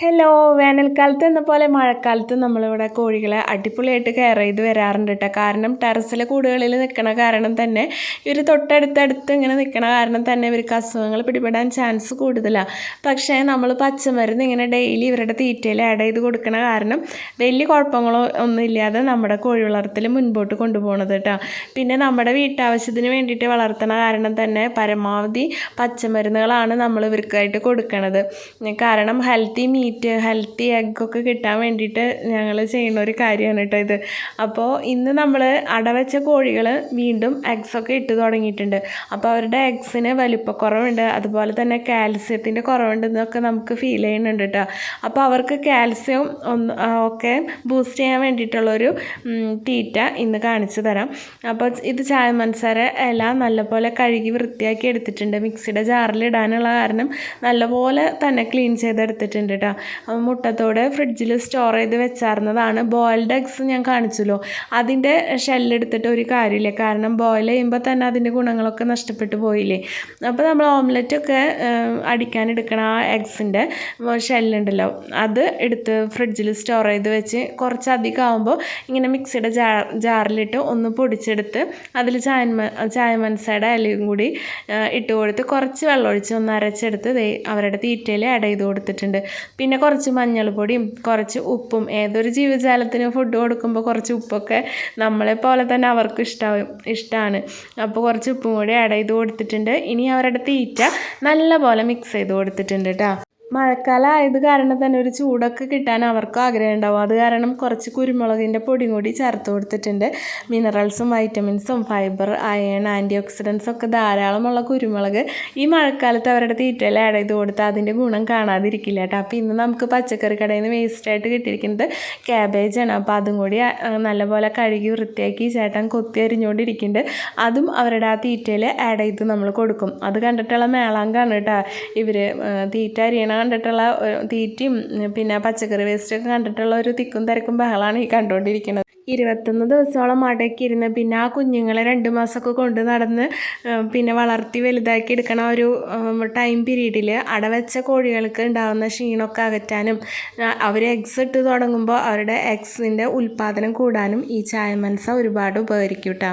Hello വേനൽക്കാലത്ത് എന്ന പോലെ മഴക്കാലത്ത് നമ്മളിവിടെ കോഴികളെ അടിപൊളിയായിട്ട് കെയർ ചെയ്ത് വരാറുണ്ട് കേട്ടോ കാരണം ടെറസിലെ കൂടുകളിൽ നിൽക്കണ കാരണം തന്നെ ഇവർ തൊട്ടടുത്തടുത്ത് ഇങ്ങനെ നിൽക്കണ കാരണം തന്നെ ഇവർക്ക് അസുഖങ്ങൾ പിടിപെടാൻ ചാൻസ് കൂടുതലാണ് പക്ഷേ നമ്മൾ പച്ചമരുന്ന് ഇങ്ങനെ ഡെയിലി ഇവരുടെ തീറ്റയിൽ ആഡ് ചെയ്ത് കൊടുക്കണ കാരണം വലിയ കുഴപ്പങ്ങളോ ഒന്നും ഇല്ലാതെ നമ്മുടെ കോഴി വളർത്തൽ മുൻപോട്ട് കൊണ്ടുപോകണത് കേട്ടോ പിന്നെ നമ്മുടെ വീട്ടാവശ്യത്തിന് വേണ്ടിയിട്ട് വളർത്തണ കാരണം തന്നെ പരമാവധി പച്ചമരുന്നുകളാണ് നമ്മൾ ഇവർക്കായിട്ട് കൊടുക്കണത്. കാരണം ഹെൽത്തി മീറ്റ് ഹെൽത്തി എഗ്ഗൊക്കെ കിട്ടാൻ വേണ്ടിയിട്ട് ഞങ്ങൾ ചെയ്യുന്ന ഒരു കാര്യമാണ് കേട്ടോ ഇത്. അപ്പോൾ ഇന്ന് നമ്മൾ അടവച്ച കോഴികൾ വീണ്ടും എഗ്സൊക്കെ ഇട്ട് തുടങ്ങിയിട്ടുണ്ട്. അപ്പോൾ അവരുടെ എഗ്സിന് വലിപ്പക്കുറവുണ്ട് അതുപോലെ തന്നെ കാൽസ്യത്തിന്റെ കുറവുണ്ടെന്നൊക്കെ നമുക്ക് ഫീൽ ചെയ്യുന്നുണ്ട് കേട്ടോ അപ്പോൾ അവർക്ക് കാൽസ്യം ഒന്ന് ഒക്കെ ബൂസ്റ്റ് ചെയ്യാൻ വേണ്ടിയിട്ടുള്ളൊരു തീറ്റ ഇന്ന് കാണിച്ചു തരാം. അപ്പോൾ ഇത് ചായ മനസ്സാര ഇല നല്ലപോലെ കഴുകി വൃത്തിയാക്കി എടുത്തിട്ടുണ്ട്. മിക്സിയുടെ ജാറിൽ ഇടാനുള്ള കാരണം നല്ലപോലെ തന്നെ ക്ലീൻ ചെയ്തെടുത്തിട്ടുണ്ട് കേട്ടോ മുട്ടത്തോട് ഫ്രിഡ്ജിൽ സ്റ്റോർ ചെയ്ത് വെച്ചായിരുന്നതാണ് ബോയിൽഡ് എഗ്സ് ഞാൻ കാണിച്ചല്ലോ. അതിന്റെ ഷെല്ലെടുത്തിട്ട് ഒരു കാര്യമില്ല. കാരണം ബോയിൽ ചെയ്യുമ്പോൾ തന്നെ അതിന്റെ ഗുണങ്ങളൊക്കെ നഷ്ടപ്പെട്ടു പോയില്ലേ? അപ്പോൾ നമ്മൾ ഓംലെറ്റൊക്കെ അടിക്കാൻ എടുക്കണ ആ എഗ്സിന്റെ ഷെല്ലുണ്ടല്ലോ അത് എടുത്ത് ഫ്രിഡ്ജിൽ സ്റ്റോർ ചെയ്ത് വെച്ച് കുറച്ചധികം ആകുമ്പോൾ ഇങ്ങനെ മിക്സിയുടെ ജാ ജാറിലിട്ട് ഒന്ന് പൊടിച്ചെടുത്ത് അതിൽ ചായ ചായ മനസ്സയുടെ ഇലയും കൂടി ഇട്ട് കൊടുത്ത് കുറച്ച് വെള്ളമൊഴിച്ച് ഒന്ന് അരച്ചെടുത്ത് അവരുടെ തീറ്റയിൽ ആഡ് ചെയ്ത് കൊടുത്തിട്ടുണ്ട്. പിന്നെ കുറച്ച് മഞ്ഞൾപ്പൊടിയും കുറച്ച് ഉപ്പും ഏതൊരു ജീവജാലത്തിന് ഫുഡ് കൊടുക്കുമ്പോൾ കുറച്ച് ഉപ്പൊക്കെ നമ്മളെ പോലെ തന്നെ അവർക്ക് ഇഷ്ടമാവും ഇഷ്ടമാണ് അപ്പോൾ കുറച്ച് ഉപ്പും കൂടി ആഡ് ചെയ്ത് കൊടുത്തിട്ടുണ്ട്. ഇനി അവരുടെ തീറ്റ നല്ല പോലെ മിക്സ് ചെയ്ത് കൊടുത്തിട്ടുണ്ട് കേട്ടോ മഴക്കാലം ആയത് കാരണം തന്നെ ഒരു ചൂടൊക്കെ കിട്ടാൻ അവർക്കും ആഗ്രഹം ഉണ്ടാവും. അത് കാരണം കുറച്ച് കുരുമുളകിന്റെ പൊടിയും കൂടി ചേർത്ത് കൊടുത്തിട്ടുണ്ട്. മിനറൽസും വൈറ്റമിൻസും ഫൈബർ അയൺ ആന്റി ഓക്സിഡൻസ് ഒക്കെ ധാരാളമുള്ള കുരുമുളക് ഈ മഴക്കാലത്ത് അവരുടെ തീറ്റയിൽ ആഡ് ചെയ്ത് കൊടുത്താൽ അതിന്റെ ഗുണം കാണാതിരിക്കില്ല കേട്ടോ. അപ്പോൾ ഇന്ന് നമുക്ക് പച്ചക്കറി കടയിൽ നിന്ന് വേസ്റ്റായിട്ട് കിട്ടിയിരിക്കുന്നത് ക്യാബേജാണ് അപ്പോൾ അതും കൂടി നല്ലപോലെ കഴുകി വൃത്തിയാക്കി ചേട്ടൻ കൊത്തി അരിഞ്ഞുകൊണ്ടിരിക്കുന്നുണ്ട്. അതും അവരുടെ ആ തീറ്റയിൽ ആഡ് ചെയ്ത് നമ്മൾ കൊടുക്കും. അത് കണ്ടിട്ടുള്ള മേളാങ്കാണ് കേട്ടോ. ഇവർ തീറ്റ അരിയണ കണ്ടിട്ടുള്ള തീറ്റയും പിന്നെ പച്ചക്കറി വേസ്റ്റ് ഒക്കെ കണ്ടിട്ടുള്ള ഒരു തിക്കും തിരക്കും ബഹളമാണ് ഈ കണ്ടുകൊണ്ടിരിക്കുന്നത്. ഇരുപത്തൊന്ന് ദിവസത്തോളം മടക്കി ഇരുന്ന് പിന്നെ ആ കുഞ്ഞുങ്ങളെ രണ്ട് മാസമൊക്കെ കൊണ്ട് നടന്ന് പിന്നെ വളർത്തി വലുതാക്കി എടുക്കണ ഒരു ടൈം പീരീഡിൽ അടവച്ച കോഴികൾക്ക് ഉണ്ടാകുന്ന ക്ഷീണമൊക്കെ അകറ്റാനും അവർ എഗ്സ് ഇട്ട് തുടങ്ങുമ്പോൾ അവരുടെ എഗ്സിന്റെ ഉൽപ്പാദനം കൂടാനും ഈ ചായ മനസ്സ ഒരുപാട് ഉപകരിക്കും കേട്ടോ